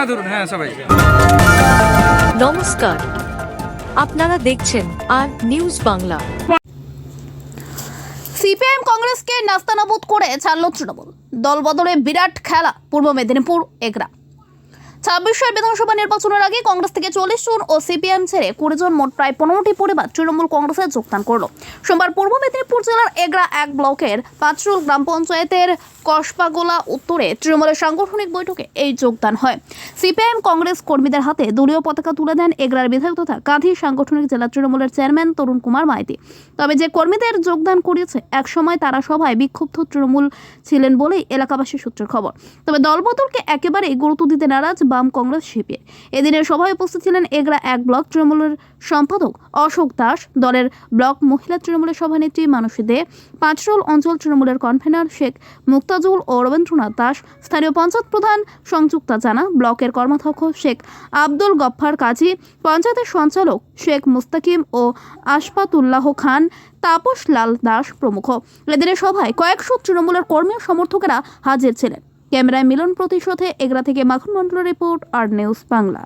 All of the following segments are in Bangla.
মাইকটা ধরুন হ্যাঁ সবাই। নমস্কার। আপনারা দেখছেন আর নিউজ বাংলা। সিপিআইএম কংগ্রেসকে নাস্তানাবুদ করে ছাড়ল তৃণমূল। দলবদলে বিরাট খেলা পূর্ব মেদিনীপুর এগরা। ছাব্বিশের বিধানসভা নির্বাচনের আগে কংগ্রেস থেকে চল্লিশ জন ও সিপিএম ছেড়ে কুড়ি জন মোট প্রায় পনেরোটি পরিবার তৃণমূল কংগ্রেসে যোগদান করল। সোমবার পূর্ব মেদিনীপুর জেলার এগরা এক ব্লকের পাঁচরুল গ্রাম পঞ্চায়েতের কসবাগোলা উত্তরে তৃণমূলের সাংগঠনিক বৈঠকে এই যোগদান হয়। সিপিআইএম কংগ্রেস কর্মীদের হাতে দলীয় পতাকা তুলে দেন এগরার বিধায়ক তথা কাঁধি সাংগঠনিক জেলা তৃণমূলের চেয়ারম্যান তরুণ কুমার মাইতি। তবে যে কর্মীদের যোগদান করিয়েছে, একসময় তারা সভায় বিক্ষুব্ধ তৃণমূল ছিলেন বলেই এলাকাবাসী সূত্রের খবর। তবে দলবদলকে একেবারেই গুরুত্ব দিতে নারাজ বাম কংগ্রেস শিবির এদিনের সভায় উপস্থিত ছিলেন এগরা এক ব্লক তৃণমূলের সম্পাদক অশোক দাস, দলের ব্লক মহিলা তৃণমূলের সভানেত্রী মানসী দে, পাঁচরোল অঞ্চল তৃণমূলের কনভেনর শেখ মুক্তাজুল ও রবীন্দ্রনাথ দাস, স্থানীয় পঞ্চায়েত প্রধান সংযুক্তা জানা, ব্লকের কর্মাধ্যক্ষ শেখ আব্দুল গফফার কাজী, পঞ্চায়েতের সঞ্চালক শেখ মুস্তাকিম ও আশফাতুল্লাহ খান, তাপস লাল দাস প্রমুখ। এদিনের সভায় কয়েকশো তৃণমূলের কর্মী সমর্থকেরা হাজির ছিলেন। ক্যামেরায় মিলন প্রতিশোধে এগরা থেকে মাখন মন্ডল রিপোর্ট আর নিউজ বাংলা।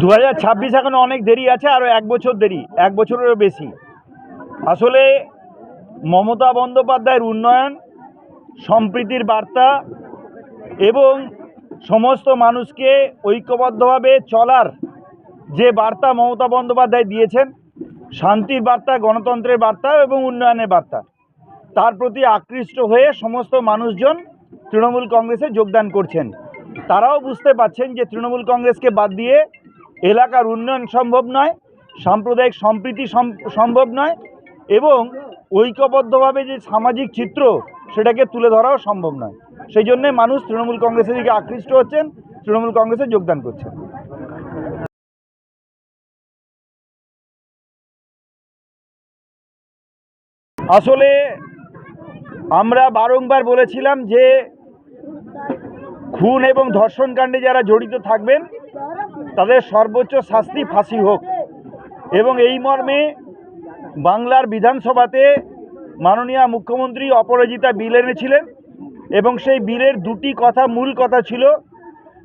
দু হাজার ছাব্বিশ এখন অনেক দেরি আছে, আরও এক বছর দেরি, এক বছরেরও বেশি। আসলে মমতা বন্দ্যোপাধ্যায়ের উন্নয়ন, সম্প্রীতির বার্তা এবং সমস্ত মানুষকে ঐক্যবদ্ধভাবে চলার যে বার্তা মমতা বন্দ্যোপাধ্যায় দিয়েছেন, শান্তির বার্তা, গণতন্ত্রের বার্তা এবং উন্নয়নের বার্তা। তার প্রতি আকৃষ্ট হয়ে সমস্ত মানুষজন তৃণমূল কংগ্রেসে যোগদান করছেন। তারাও বুঝতে পাচ্ছেন যে তৃণমূল কংগ্রেসকে বাদ দিয়ে এলাকার উন্নয়ন সম্ভব নয়, সাম্প্রদায়িক সম্প্রীতি সম- সম্ভব নয় এবং ঐক্যবদ্ধভাবে যে সামাজিক চিত্র সেটাকে তুলে ধরাও সম্ভব নয়। সেই জন্যে মানুষ তৃণমূল কংগ্রেসের দিকে আকৃষ্ট হচ্ছেন, তৃণমূল কংগ্রেসে যোগদান করছেন। আসলে আমরা বারংবার বলেছিলাম যে খুন এবং ধর্ষণ কাণ্ডে যারা জড়িত থাকবেন, তাদের সর্বোচ্চ শাস্তি ফাঁসি হোক। এবং এই মর্মে বাংলার বিধানসভাতে মাননীয় মুখ্যমন্ত্রী অপরাজিতা বিল এনেছিলেন এবং সেই বিলের দুটি কথা, মূল কথা ছিল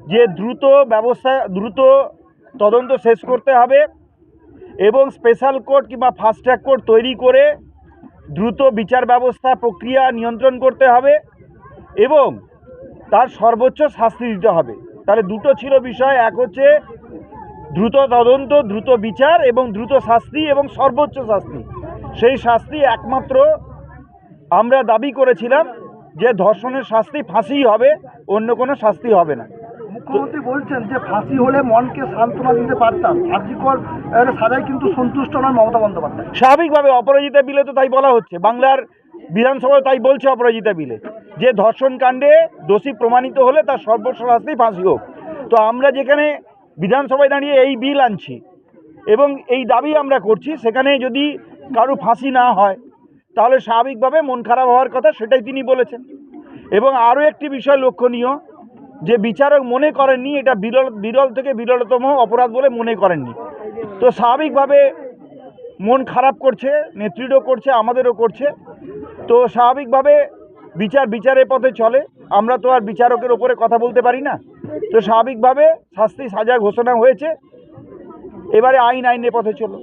যে দ্রুত ব্যবস্থা, দ্রুত তদন্ত শেষ করতে হবে এবং স্পেশাল কোর্ট কিংবা ফাস্ট ট্র্যাক কোর্ট তৈরি করে দ্রুত বিচার ব্যবস্থা প্রক্রিয়া নিয়ন্ত্রণ করতে হবে এবং তার সর্বোচ্চ শাস্তি দিতে হবে। তাহলে দুটো ছিল বিষয়, এক হচ্ছে দ্রুত তদন্ত, দ্রুত বিচার এবং দ্রুত শাস্তি এবং সর্বোচ্চ শাস্তি। সেই শাস্তি একমাত্র আমরা দাবি করেছিলাম যে ধর্ষণের শাস্তি ফাঁসিই হবে, অন্য কোনো শাস্তি হবে না। মুখ্যমন্ত্রী বলছেন যে ফাঁসি হলে মনকে সান্ত্বনা দিতে পারতাম। আর্যিকর সাজায় কিন্তু সন্তুষ্ট নয় মমতা বন্দ্যোপাধ্যায়। স্বাভাবিকভাবে অপরাজিতা বিলে তো তাই বলা হচ্ছে। বাংলার বিধানসভায় তাই বলছে অপরাজিতা বিলে। যে ধর্ষণ কাণ্ডে দোষী প্রমাণিত হলে তার সর্বোচ্চ শাস্তি ফাঁসি হোক। তো আমরা যেখানে বিধানসভায় দাঁড়িয়ে এই বিল আনছি এবং এই দাবি আমরা করছি, সেখানে যদি কারও ফাঁসি না হয়, তাহলে স্বাভাবিকভাবে মন খারাপ হওয়ার কথা সেটাই তিনি বলেছেন। এবং আরও একটি বিষয় লক্ষণীয় যে বিচারক মনে করেননি, এটা বিরল বিরল থেকে বিরলতম অপরাধ বলে মনে করেননি। তো স্বাভাবিকভাবে মন খারাপ করছে নেতৃত্ব করছে, আমাদেরও করছে। তো স্বাভাবিকভাবে বিচার বিচারের পথে চলে। আমরা তো আর বিচারকের ওপরে কথা বলতে পারি না। তো স্বাভাবিকভাবে শাস্তি সাজা ঘোষণা হয়েছে। এবারে আইন আইনের পথে চলো।